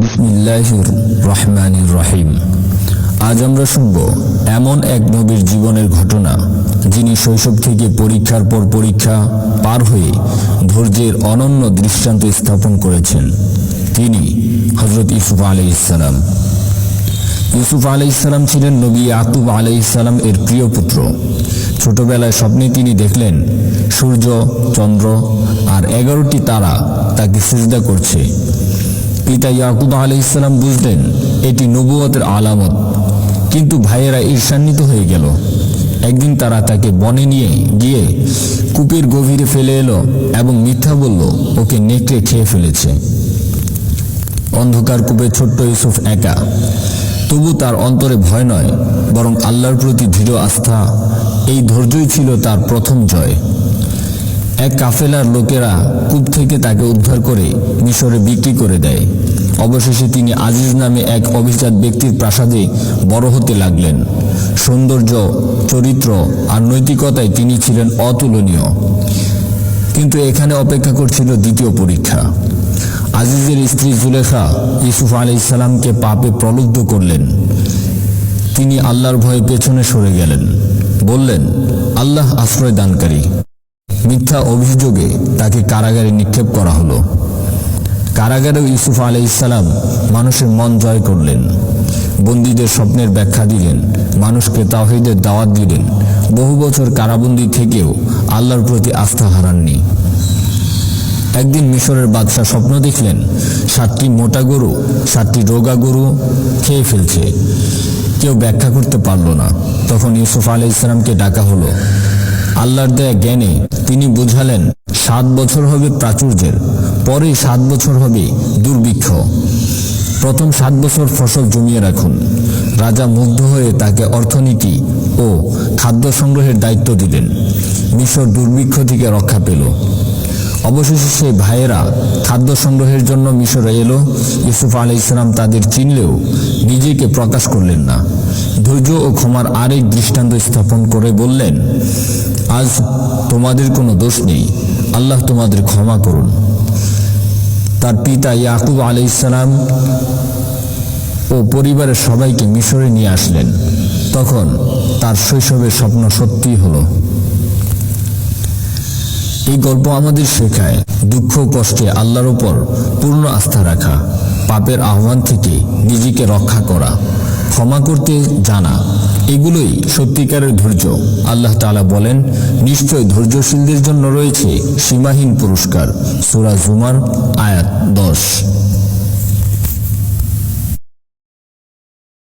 বিসমিল্লাহির রহমানির রহিম আজ আমরা শুনব এমন এক নবীর জীবনের ঘটনা, যিনি শৈশব থেকে পরীক্ষার পর পরীক্ষা পার হয়ে ধৈর্যের অনন্য দৃষ্টান্ত স্থাপন করেছেন। তিনি হজরত ইসুফ আলাই ইসলাম ইউসুফ আলাই ইসলাম ছিলেন নবী আকুব আলাই ইসলাম এর প্রিয় পুত্র। ছোটবেলায় স্বপ্নে তিনি দেখলেন সূর্য, চন্দ্র আর এগারোটি তারা তাকে সিজদা করছে। পিতা ইয়াকুব আলাই ইসলাম বুঝলেন এটি নবুয়তের আলামত। কিন্তু ভাইয়েরা ঈর্ষান্বিত হয়ে গেল। একদিন তারা তাকে বনে নিয়ে গিয়ে কূপের গভীরে ফেলে এলো এবং মিথ্যা বলল, ওকে নেকড়ে খেয়ে ফেলেছে। অন্ধকার কূপে ছোট্ট ইউসুফ একা। তবু তার অন্তরে ভয় নয়, বরং আল্লাহর প্রতি দৃঢ় আস্থা। এই ধৈর্যই ছিল তার প্রথম জয়। এক কাফেলার লোকেরা কূপ থেকে তাকে উদ্ধার করে মিশরে বিক্রি করে দেয়। অবশেষে তিনি আজিজ নামে এক অভিজাত ব্যক্তির প্রাসাদে বড় হতে লাগলেন। সৌন্দর্য, চরিত্র আর নৈতিকতায় তিনি ছিলেন অতুলনীয়। কিন্তু এখানে অপেক্ষা করছিল দ্বিতীয় পরীক্ষা। আজিজের স্ত্রী জুলেখা ইউসুফ আলি ইসলামকে পাপে প্রলুব্ধ করলেন। তিনি আল্লাহর ভয়ে পেছনে সরে গেলেন। বললেন, আল্লাহ আশ্রয় দানকারী মিথ্যা অভিযোগে তাকে কারাগারে নিক্ষেপ করা হলো। কারাগারে ইউসুফ আলাই ইসলাম মানুষের মন জয় করলেন। বন্দীদের স্বপ্নের ব্যাখ্যা দিলেন, মানুষকে তাহিদের দাওয়াত দিলেন। বহু বছর কারাবন্দি থেকেও আল্লাহর প্রতি আস্থা হারাননি। একদিন মিশরের বাদশাহ স্বপ্ন দেখলেন, সাতটি মোটা গরু, সাতটি রোগা গরু খেয়ে ফেলছে। কেউ ব্যাখ্যা করতে পারল না। তখন ইউসুফ আলাই ইসলামকে ডাকা হলো আল্লাহর দেয়া জ্ঞানে তিনি বুঝালেন, সাত বছর হবে প্রাচুর্যের পরে সাত বছর হবে দুর্ভিক্ষ। প্রথম সাত বছর ফসল জমিয়ে রাখুন। রাজা মুগ্ধ হয়ে তাকে অর্থনীতি ও খাদ্য সংগ্রহের দায়িত্ব দিলেন। মিশর দুর্ভিক্ষ থেকে রক্ষা পেল। অবশেষে সেই ভাইয়েরা খাদ্য সংগ্রহের জন্য মিশরে এলো। ইউসুফ আলী ইসলাম তাদের চিনলেও নিজেকে প্রকাশ করলেন না। ধৈর্য ও ক্ষমার আরেক দৃষ্টান্ত স্থাপন করে বললেন, আজ তোমাদের কোনো দোষ নেই। আল্লাহ তোমাদের ক্ষমা করুন। তার পিতা ইয়াকুব আলী ইসলাম ও পরিবারের সবাইকে মিশরে নিয়ে আসলেন। তখন তার শৈশবের স্বপ্ন সত্যি হলো। এই গল্প আমাদের শেখায় দুঃখ কষ্টে আল্লাহর উপর পূর্ণ আস্থা রাখা, পাপের আহ্বান থেকে নিজেকে রক্ষা করা, ক্ষমা করতে জানা, এগুলোই সত্যিকারের ধৈর্য। আল্লাহ তালা বলেন, নিশ্চয় ধৈর্যশীলদের জন্য রয়েছে সীমাহীন পুরস্কার। সুরা জুমার আয়াত দশ।